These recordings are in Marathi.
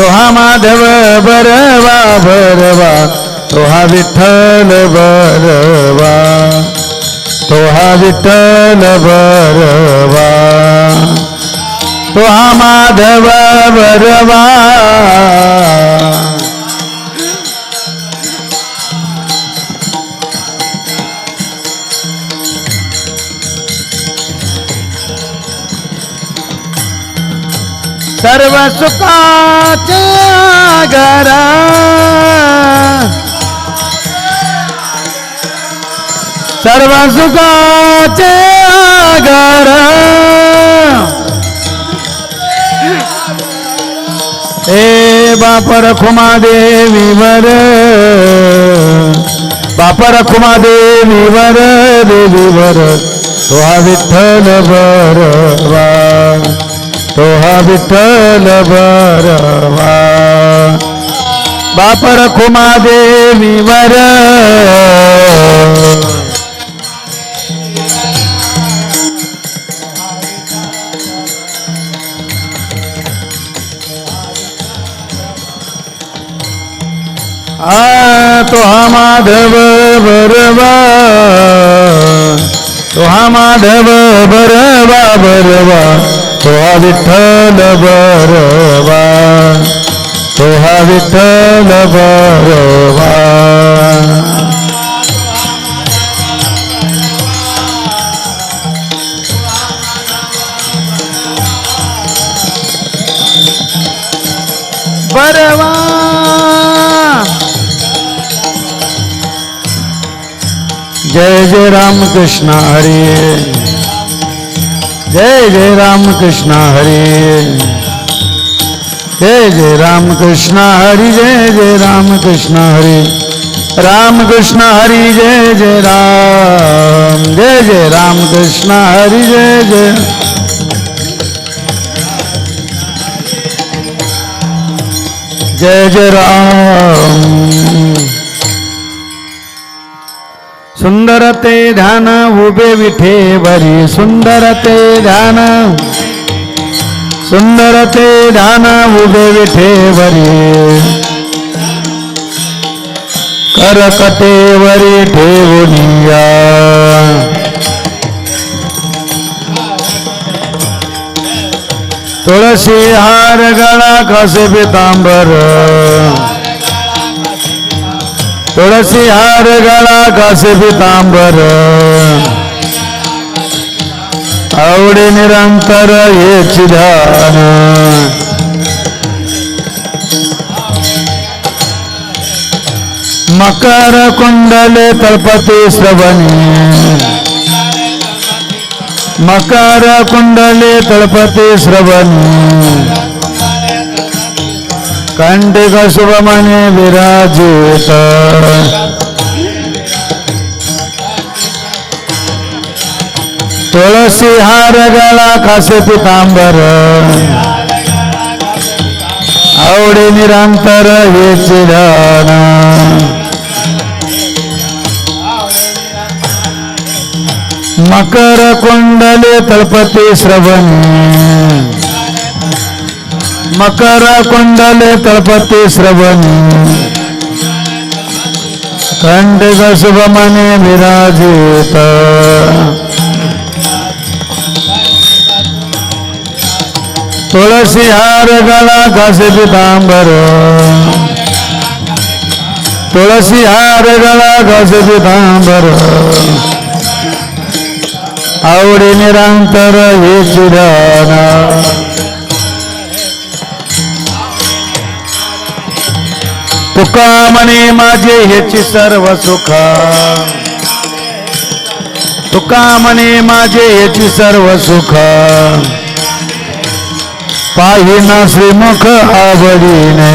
तो हा माधव बरवा बरवा। तो हा विठ्ठल बरवा। तो हा विठ्ठल बरवा। तो हा माधव बरवा। सर्व सुखाचे घर सर्व सुखाचे घर ए बापर खुमा देवीवर बापर खुमा देवीवर देवीवर तो हा विठ्ठल बरवा तो हा विठ्ठल बरवा बापर खुमा देवीवर आ तो हा माधव बरवा तो हा माधव बरवा बरवा तो हा विठ्ठल बरवा तो हा विठ्ठल बरवा। बरवा। जय जय राम कृष्ण हरी। जय जय राम कृष्ण हरी। जय जय राम कृष्ण हरी जय जय राम कृष्ण हरी। राम कृष्ण हरी जय जय राम। जय जय राम कृष्ण हरी जय जय। जय जय राम। सुंदर ते ध्यान उभे विठेवरी सुंदर ते ध्यान सुंदर ते ध्यान उभे विठेवरी करकटेवरी ठेवनिया तुळशी हार गळा कसे पितांबर. तुळसी हार गळा कसे पितांबर आवडे निरंतर हेची ध्यान मकर कुंडले तळपती श्रवणी मकर कुंडले तळपती श्रवणी कंटिक शुभमणि विराजित तुळसी हार गळा खासे पितांबर. आवडे निरंतर हे मकर कुंडले तळपती श्रवणी. मकर कुंडले तळपती श्रवण। खंडिक शुभमने विराजित। तुळसी हार गळा घासे पितांबर तुळसी हार गळा घासे पितांबर आवडी निरंतर हे चिराना तुका म्हणे माझे ह्याची सर्व सुख. तुका म्हणे माझे ह्याची सर्व सुख. पाहिना श्रीमुख आवडीने.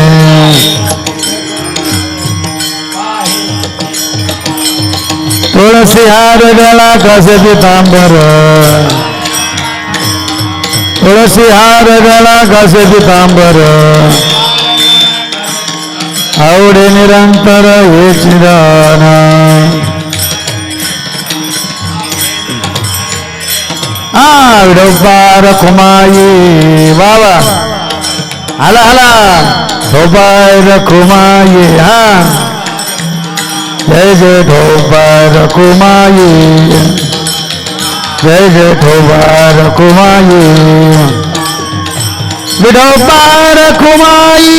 तुळसी हार गळा कसे पितांबर तुळसी हार गळा कसे पितांबर आवडे निरंतर हेच निदान. आडोबार कुमाई बाबा आला हला ढोबार कुमाई हा. जय जय ढोबार कुमाई जय जय ढोबार कुमाई विढोबार कुमाई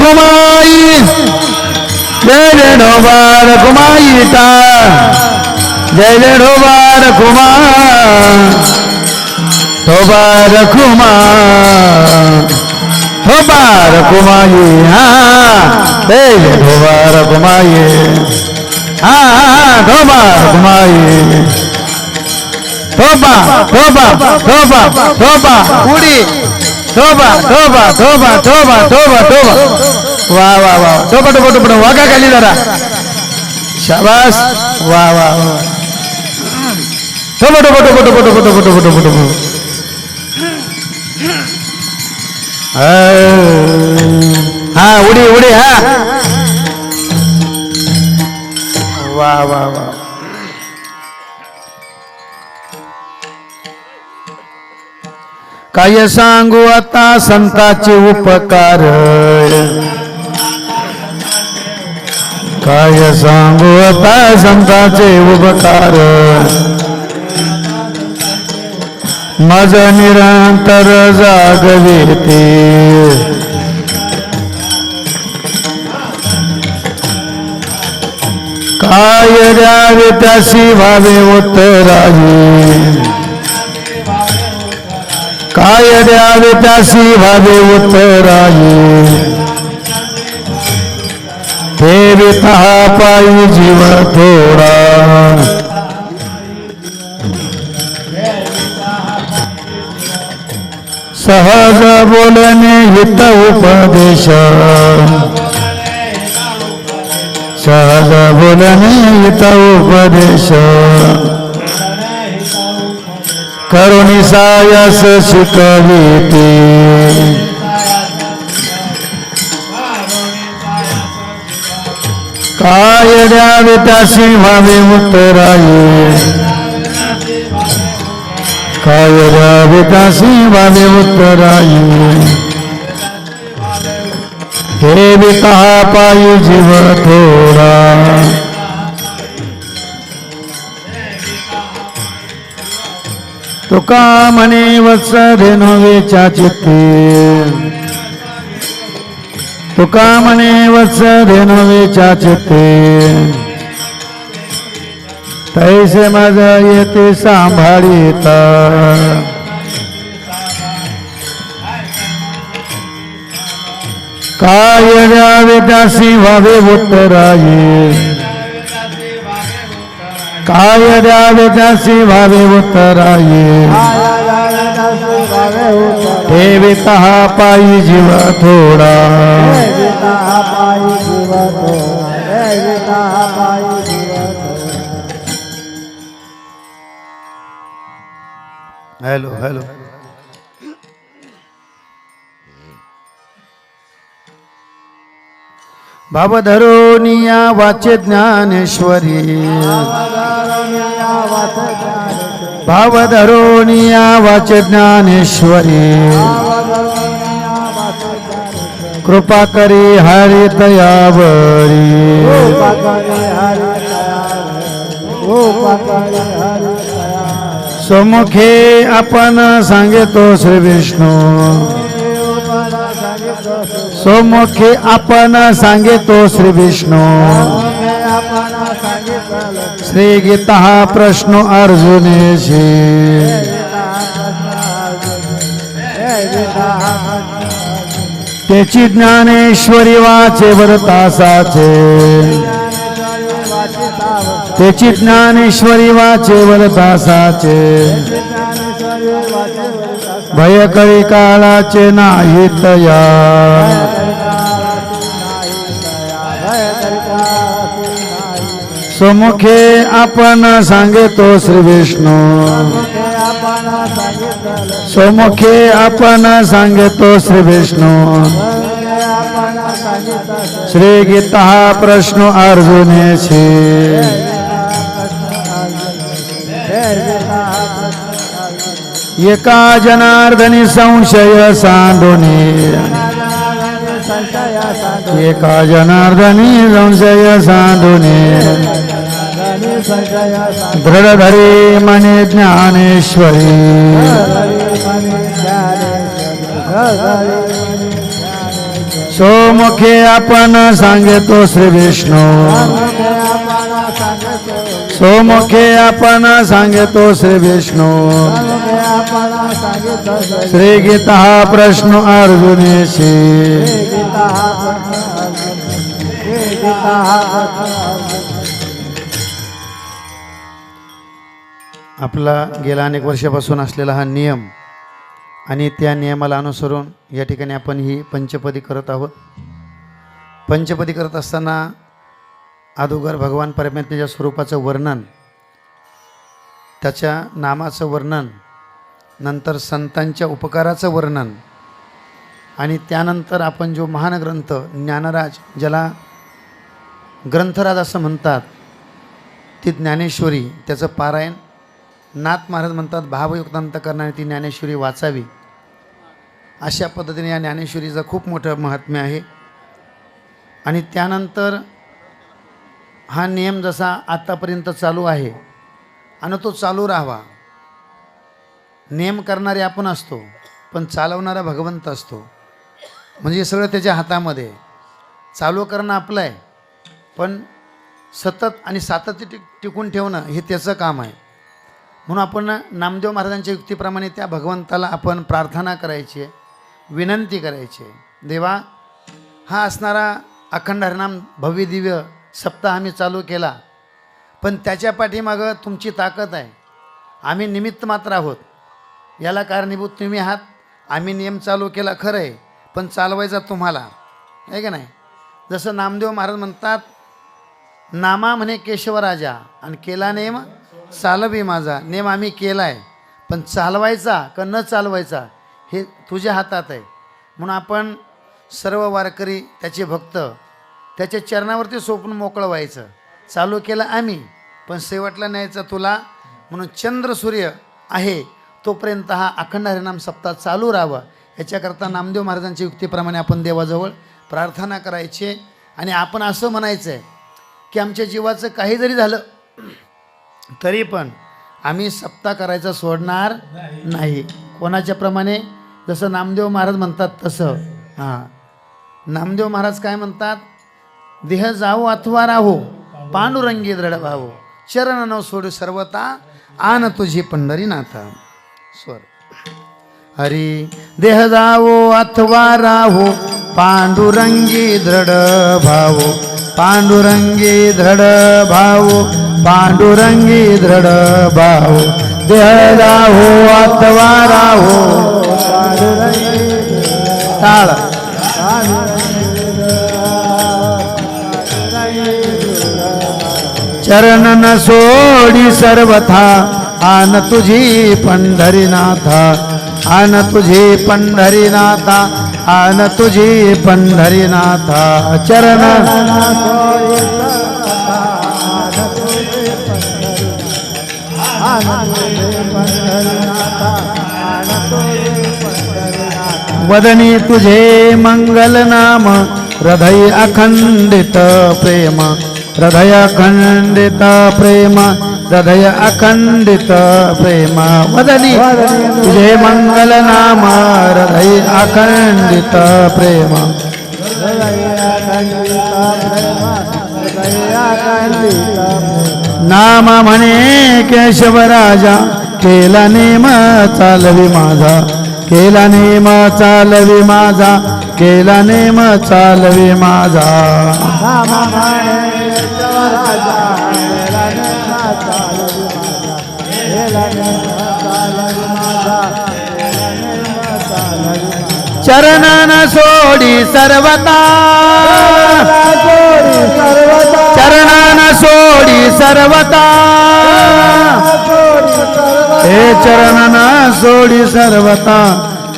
குமாயி ஜெயடோபார குமாயிதா ஜெயடோபார குமார் தோபார குமார் தோபார குமாயி ஆ ஜெயடோபார குமாயி ஆ தோபார குமாயி தோபா தோபா தோபா தோபா கூடி उडी ढोबा ढोबा ढोबा ढोबा ढोबा ढोबा वा वा वा टोपा टोपा टोपा वागा खाली जरा शाबास वा वा वा टोपा टोपा टोपा टोपा टोपा टोपा टोपा टोपा टोपा हा उडी उडी हा वा वा वा काय सांगू आता? संताचे उपकार. काय सांगू आता? संताचे उपकार. मज निरंतर जागविते. काय द्यावे त्याशी भावे उत्तराही. काय द्यावे त्याशी भावे उत्तराई तहा पायी जीव थोडा. सहज बोलणे हित उपदेश. सहज बोलणे हित उपदेश. करुणी करुणिसायस सुकवीति। कायड्या विटासिंहा विमुक्तराये कायड्या विटासिंहा विमुक्तराये हे विता पायु जीव थोड़ा तुका म्हणे वत्स धेनुवेच्या चित्ते. तुका म्हणे वत्स धेनुवेच्या चित्ते. तैसे माझ येते सांभाळीता. काय द्यावे त्यासी व्हावे उत्तराये काय द्यावे त्यासी भावे उत्तराये. ठेविता पायी जीव थोडा. Hello hello. भावधरोनिया वाचे ज्ञानेश्वरी। भावधरोनिया वाचे ज्ञानेश्वरी। कृपा करी हरी दयावरी। समुखे आपण सांगतो श्री विष्णू। સોમુખે આપણ સાંગે તો શ્રી વિષ્ણુ. શ્રી ગીતા પ્રશ્નો અર્જુને છે. તેચી જ્ઞાનેશ્વરી વાચે વરતા સાથે. તેચી જ્ઞાનેશ્વરી વાચે વરતા સાચે ભય કરી કાળાચે ના હિતયા. सुमुखे अपन संग तो श्री विष्णु। सुमुखे अपन संग तो श्री विष्णु। श्री गीता प्रश्न अर्जुन से एका जनार्दनी संशय सान्दुनि का जनार्दनी संशय सान्दुनि दृढधरी मने ज्ञानेश्वरी। सोमुखे आपण सांगतो श्री विष्णू। सोमुखे आपण सांगतो श्री विष्णू। श्री गीता हा प्रश्न अर्जुनेशी। आपला गेल्या अनेक वर्षापासून असलेला हा नियम आणि त्या नियमाला अनुसरून या ठिकाणी आपण ही पंचपदी करत आहोत. पंचपदी करत असताना अदोगर भगवान परमात्म्याच्या स्वरूपाचं वर्णन त्याच्या नामाचं वर्णन नंतर संतांच्या उपकाराचं वर्णन आणि त्यानंतर आपण जो महान ग्रंथ ज्ञानराज ज्याला ग्रंथराज असं म्हणतात ती ज्ञानेश्वरी त्याचं पारायण नाथ महाराज म्हणतात भावयुक्त अंतकरणाने ती ज्ञानेश्वरी वाचावी. अशा पद्धतीने या ज्ञानेश्वरीचं खूप मोठं महात्म्य आहे. आणि त्यानंतर हा नियम जसा आत्तापर्यंत चालू आहे आणि तो चालू राहावा. नियम करणारे आपण असतो पण चालवणारा भगवंत असतो. म्हणजे सगळं त्याच्या हातामध्ये. चालू करणं आपलं आहे पण सतत आणि सातत्य टिक टिकून ठेवणं हे त्याचं काम आहे. म्हणून आपण नामदेव महाराजांच्या युक्तीप्रमाणे त्या भगवंताला आपण प्रार्थना करायची आहे विनंती करायची आहे. देवा हा असणारा अखंड हरनाम भव्य दिव्य सप्ताह आम्ही चालू केला पण त्याच्या पाठीमागं तुमची ताकद आहे. आम्ही निमित्त मात्र आहोत. याला कारणीभूत तुम्ही आहात. आम्ही नियम चालू केला खरं आहे पण चालवायचा तुम्हाला. आहे का नाही? जसं नामदेव महाराज म्हणतात नामा म्हणे केशवराजा आणि केला नेम चालवी माझा नेम आम्ही केला आहे पण चालवायचा का न चालवायचा हे तुझ्या हातात आहे. म्हणून आपण सर्व वारकरी त्याचे भक्त त्याच्या चरणावरती सोपून मोकळं व्हायचं. चालू केलं आम्ही पण शेवटला न्यायचं तुला. म्हणून चंद्र सूर्य आहे तोपर्यंत हा अखंड हरिनाम सप्ताह चालू राहावा. याच्याकरता नामदेव महाराजांच्या युक्तीप्रमाणे आपण देवाजवळ प्रार्थना करायची. आणि आपण असं म्हणायचं आहे की आमच्या जीवाचं काही जरी झालं तरी पण आम्ही सप्ताह करायचा सोडणार नाही. कोणाच्या प्रमाणे जसं नामदेव महाराज म्हणतात तसं. हां. नामदेव महाराज काय म्हणतात? देह जावो अथवा राहो पांडुरंगी दृढ भावो चरण न सोडू सर्वता आन तुझी पंढरीनाथा. स्वर. हरी देह जावो अथवा राहो पांडुरंगी दृढ भावो पांडुरंगी दृढ भावो पांडुरंगी दृढ भावो देह राहो अथवा राहो. टाळ चरण न सोडी सर्वथा आन तुझी पंढरीनाथा. आन तुझी पंढरीनाथा आन तुझी पंढरीनाथा. चरण वदनी तुझे मंगल नाम हृदय अखंडित प्रेम हृदय अखंडित प्रेम हृदय अखंडित प्रेम। वदनी तुझे मंगल नाम हृदय अखंडित प्रेम। नाम म्हणे केशवराजा केला नेम चालवी माझा. केला नेम चालवी माझा. केला नेम चालवी माझा. चरणान सोडी सर्वता. चरणान सोडी सर्वता. हे चरणान सोडी सर्वता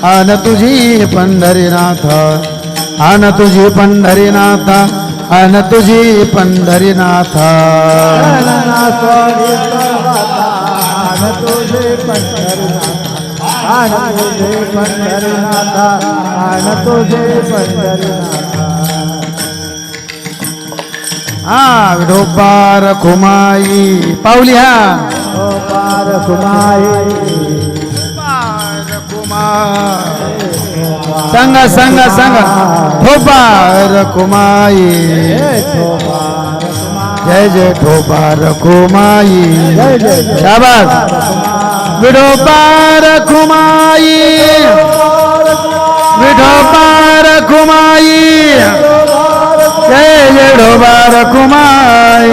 आन तुझी पंढरीनाथ. आन तुझी पंढरीनाथ. आन तुझी पंढरीनाथ. तुझे पंढरीनाथा. हा विठोबार खुमाई पावली हा. ओ पार कुमाई सांगा सांगा. सांगा ठोबार कुमाई. जय जय ठोबार कुमाई. शाबास. विठोबार कुमाई. विठोबार कुमाई. जय जय ढोबार कुमाई.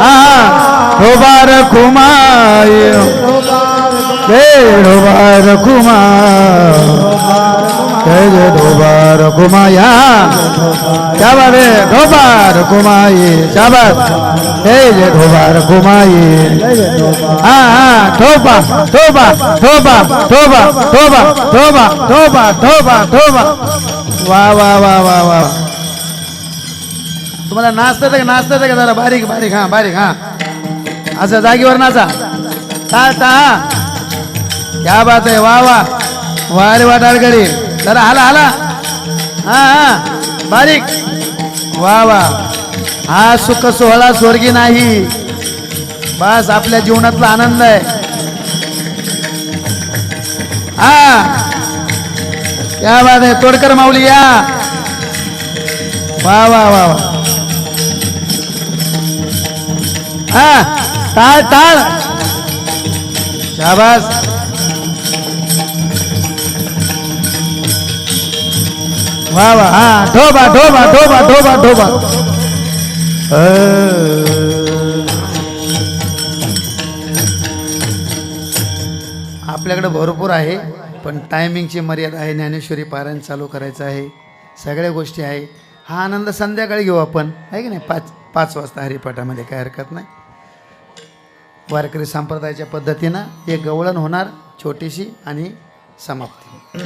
हा ढोबार कुमाई जय ढोबार कुमार जय जय ढोबार कुमाया क्या बात है ढोबार कुमाई शाबास जय जय ढोबार कुमाई हा हा ठोबा ठोबा ठोबा ठोबा ठोबा ठोबा ठोबा ठोबा ठोबा वा वा वा वा वा तुम्हाला नाचता येतं का नाचता येतं का जरा बारीक बारीक हा बारीक हा असं जागेवर नाचा टाळता हा क्या बात आहे वा वा. वा रे वा टाळकडी जरा हाला हाला. हा हा. बारीक. वा वा. हा सुख सोहळा स्वर्गी नाही. बस आपल्या जीवनातला आनंद आहे. हा. क्या बात आहे तोडकर माऊली या. वा वा वा वा. हा. टाळ टाळ शाबास. वा वा. हा ठोबा ठोबा ठोबा ठोबा ठोबा आपल्याकडे भरपूर आहे पण टायमिंगची मर्यादा आहे. ज्ञानेश्वरी पारायण चालू करायचं आहे. सगळ्या गोष्टी आहे. हा आनंद संध्याकाळी घेऊ आपण. आहे की नाही? पाच पाच वाजता हरिपाठामध्ये काय हरकत नाही. वारकरी संप्रदायाच्या पद्धतीनं एक गवळण होणार छोटीशी आणि समाप्ती.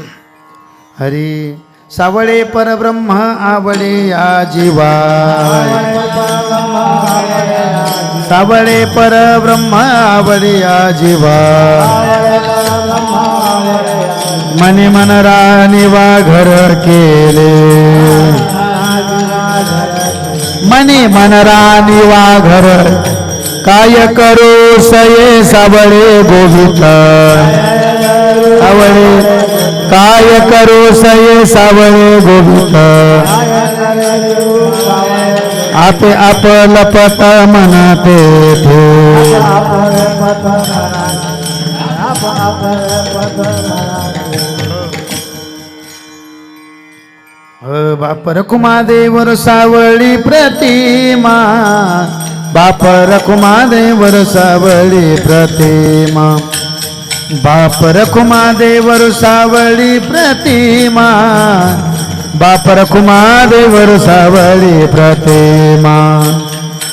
हरी सावळे परब्रह्म आवळे या जीवा. सावळे परब्रह्म आवळे या जीवा. मनी मन राणीवा घर केले. मनी मन राणीवा घर काय करो सये सावळे गोविंद? सावळे काय करो सये सावळे गोविंद? आपे आप लपत म्हणते ठेव. बाप रखुमादेवर सावळी प्रतिमा. बाप रखुमादेवर सावळी प्रतिमा. बाप रखुमादेवर सावळी प्रतिमा. बाप रखुमादेवर सावळी प्रतिमा.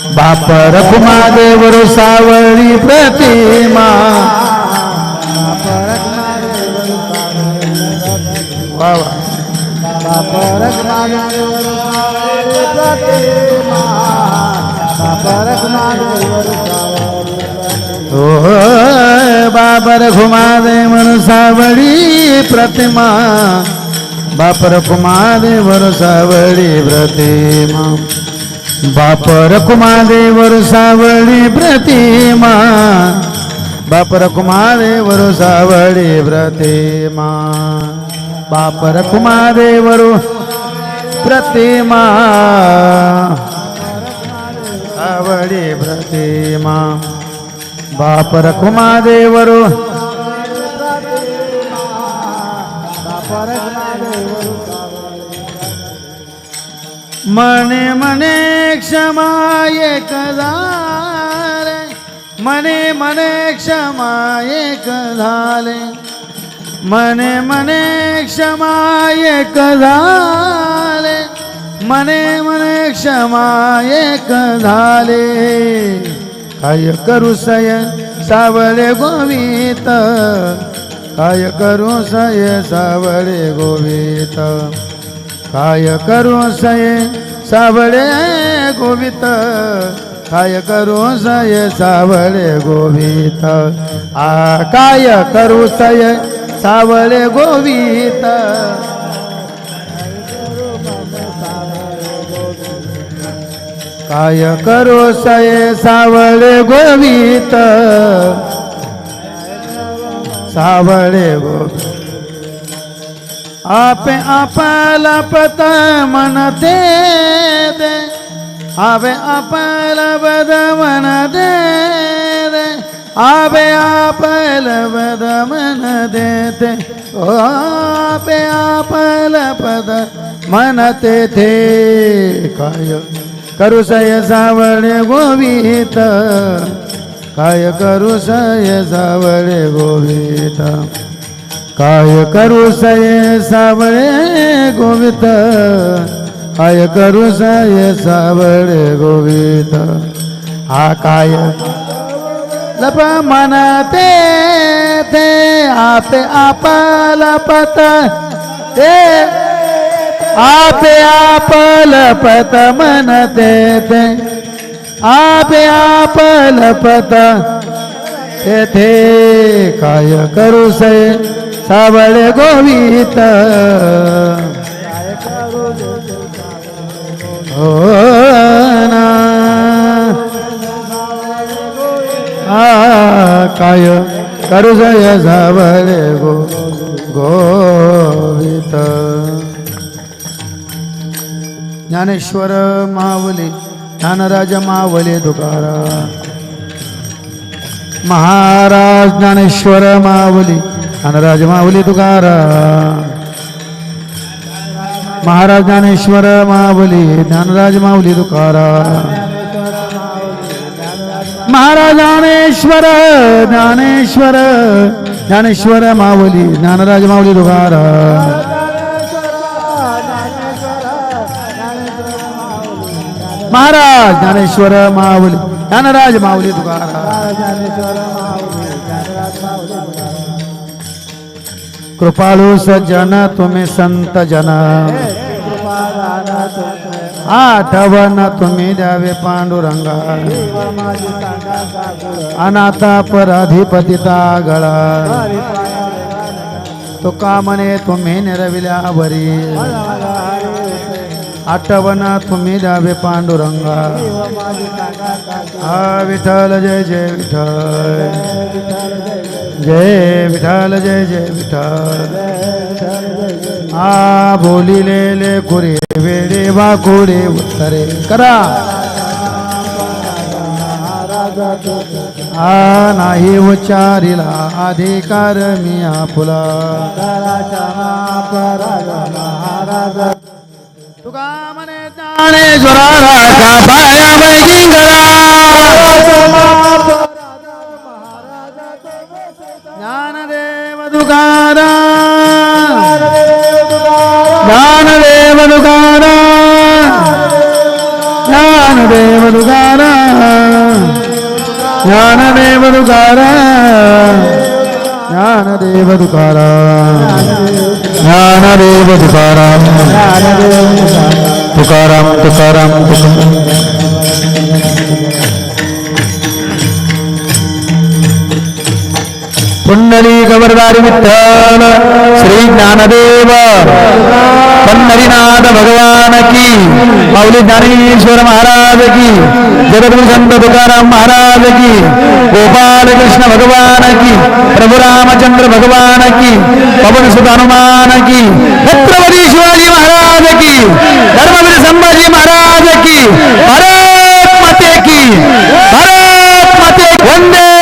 बाप रखुमादेवर सावळी प्रतिमा. बाबा बापर परक प्रतिमा. બાબર ઘુમાવે વરસાવડી પ્રતિમા બાપર કુમારે વરસાવડી પ્રતિમા બાપર કુમારે વરસાવડી પ્રતિમા બાપર કુમારે વરસાવડી પ્રતિમા બાપર કુમારે વરુ પ્રતિમા आवडी प्रतिमा. बाप रखुमादेವರು मने मने क्षमाय कधारे मने मने क्षमाय कधारे मने मने क्षमाय कधारे मने मने क्षमा एक झाले. काय करू सय सावळे गोवित काय करू सय सावळे गोवित काय करू सय सावळे गोवित काय करू सय सावळे गोवित आ काय करू सय सावळे गोवित काय करो सये सावळे गोवित सावळे गोवित आपे आपला पता म्हणते दे आवे आपला बद मन दे दे. आवे आपला बद मन देते ओ आपे आपला पद म्हणते थे काय करू सय सावळे गोवित काय करू सय सावळे गोवित काय करू सये सावळे गोवित काय करू सये सावळे गोवित हा काय? लप मनते ते आपे आपला पत ते आपे आपल पत म्हणते ते आपे आपल पत तेथे. काय करू से? सावळे गोवित हो ना. आ काय करू से सावळे गो गोवित ज्ञानेश्वर मावले ज्ञानराज मावली तुकारा महाराज ज्ञानेश्वर मावले ज्ञानराज मावले तुकारा महाराज ज्ञानेश्वर मावले ज्ञानराज मावले तुकारा महाराज ज्ञानेश्वर ज्ञानेश्वर ज्ञानेश्वर मावली ज्ञानराज माऊली तुकारा महाराज ज्ञानेश्वर माऊली ज्ञानराज माऊली तुकारा कृपाळू सज्जन तुम्ही संत जन. आठवण तुम्ही द्यावे पांडुरंगा. अनाथा पराधिपतिता गळा तुका म्हणे तुम्ही निरविल्या बरी आठवण तुम्ही द्यावे पांडुरंगा. हा विठ्ठल जय जय विठ्ठल. जय विठ्ठल जय जय विठ्ठल. आ बोलिलेले कुरे वेडे वाकुडे उत्तरे करा. आ नाही उच्चारिला अधिकार मी आपुला. तुका म्हणे ज्ञानेश्वराचा पाया बैगिंगरा ज्ञानदेव तुकारा ज्ञानदेव तुकारा ज्ञानदेव तुकारा ज्ञानदेव तुकारा ज्ञानदेव तुकारा ज्ञानदेव तुकाराम तुकाराम तुकाराम तुकाराम पुंडली गवरदारी विठ्ठल श्री ज्ञानदेव पंढरीनाथ भगवान की माऊली ज्ञानेश्वर महाराज की जगद्गुरु संत तुकाराम महाराज की गोपाल कृष्ण भगवान की प्रभु रामचंद्र भगवान की पवन सुत हनुमान की छत्रपती शिवाजी महाराज की धर्मवीर संभाजी महाराज की भारत माते की भारत माते वंदे